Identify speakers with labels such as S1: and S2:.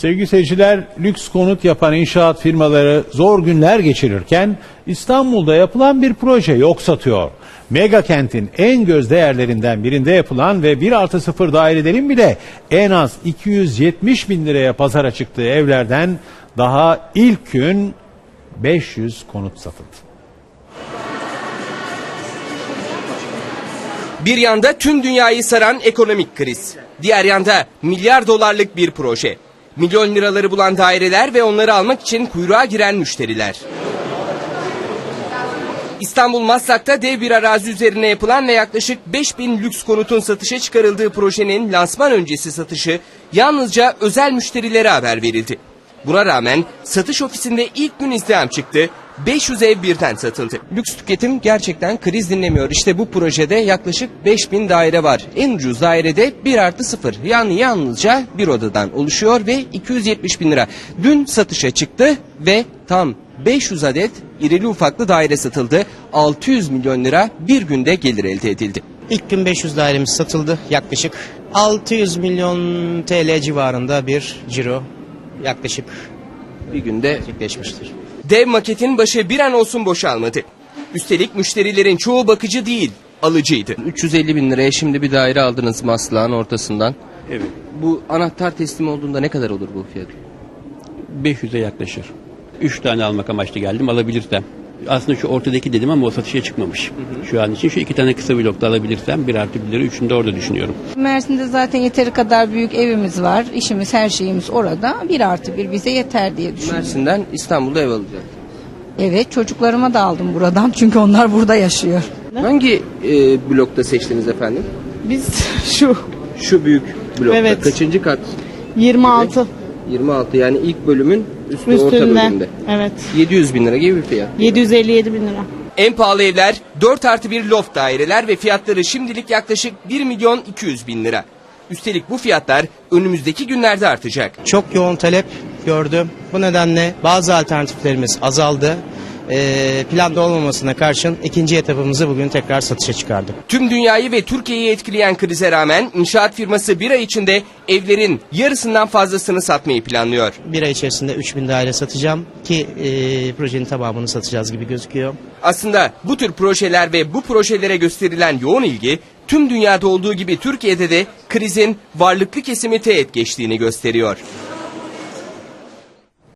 S1: Sevgili seyirciler, lüks konut yapan inşaat firmaları zor günler geçirirken İstanbul'da yapılan bir proje yok satıyor. Mega kentin en göz değerlerinden birinde yapılan ve 1 artı 0 dairelerin bile en az 270 bin liraya pazara çıktığı evlerden daha ilk gün 500 konut satıldı.
S2: Bir yanda tüm dünyayı saran ekonomik kriz. Diğer yanda milyar dolarlık bir proje. Milyon liraları bulan daireler ve onları almak için kuyruğa giren müşteriler. İstanbul Maslak'ta dev bir arazi üzerine yapılan ve yaklaşık 5000 lüks konutun satışa çıkarıldığı projenin lansman öncesi satışı yalnızca özel müşterilere haber verildi. Buna rağmen satış ofisinde ilk gün izdiham çıktı. 500 ev birden satıldı. Lüks tüketim gerçekten kriz dinlemiyor. İşte bu projede yaklaşık 5000 daire var. En ucuz dairede 1 artı 0. Yani yalnızca bir odadan oluşuyor ve 270 bin lira. Dün satışa çıktı ve tam 500 adet irili ufaklı daire satıldı. 600 milyon lira bir günde gelir elde edildi.
S3: İlk gün 500 dairemiz satıldı yaklaşık. 600 milyon TL civarında bir ciro yaklaşık
S2: Bir günde
S3: gerçekleşmiştir.
S2: dev maketin başı bir an olsun boşalmadı. Üstelik müşterilerin çoğu bakıcı değil, alıcıydı. 350 bin liraya şimdi bir daire aldınız Maslak'ın ortasından.
S4: Evet.
S2: Bu anahtar teslim olduğunda ne kadar olur bu fiyat?
S4: 500'e yaklaşır. 3 tane almak amaçlı geldim alabilirsem. Aslında şu ortadaki dedim ama o satışa çıkmamış. Şu an için şu iki tane kısa blokta alabilirsem bir artı bir lira üçünü de orada düşünüyorum.
S5: Mersin'de zaten yeteri kadar büyük evimiz var. İşimiz, her şeyimiz orada. Bir artı bir bize yeter diye düşünüyorum.
S2: Mersin'den İstanbul'da ev alacak.
S5: Evet, çocuklarıma da aldım buradan çünkü onlar burada yaşıyor.
S2: Hangi e, blokta seçtiniz efendim?
S6: Biz şu
S2: Şu büyük blokta.
S6: Evet.
S2: Kaçıncı kat?
S6: 26
S2: 26 yani ilk bölümün üstü orta bölümünde.
S6: Evet.
S2: 700 bin lira gibi bir fiyat.
S6: 757 bin lira.
S2: En pahalı evler 4 artı 1 loft daireler ve fiyatları şimdilik yaklaşık 1 milyon 200 bin lira. Üstelik bu fiyatlar önümüzdeki günlerde artacak.
S3: Çok yoğun talep gördüm. Bu nedenle bazı alternatiflerimiz azaldı. Ee, planda olmamasına karşın ikinci etapımızı bugün tekrar satışa çıkardık.
S2: Tüm dünyayı ve Türkiye'yi etkileyen krize rağmen inşaat firması bir ay içinde evlerin yarısından fazlasını satmayı planlıyor.
S3: Bir ay içerisinde 3000 daire satacağım ki e, projenin tamamını satacağız gibi gözüküyor.
S2: Aslında bu tür projeler ve bu projelere gösterilen yoğun ilgi tüm dünyada olduğu gibi Türkiye'de de krizin varlıklı kesimi teğet geçtiğini gösteriyor.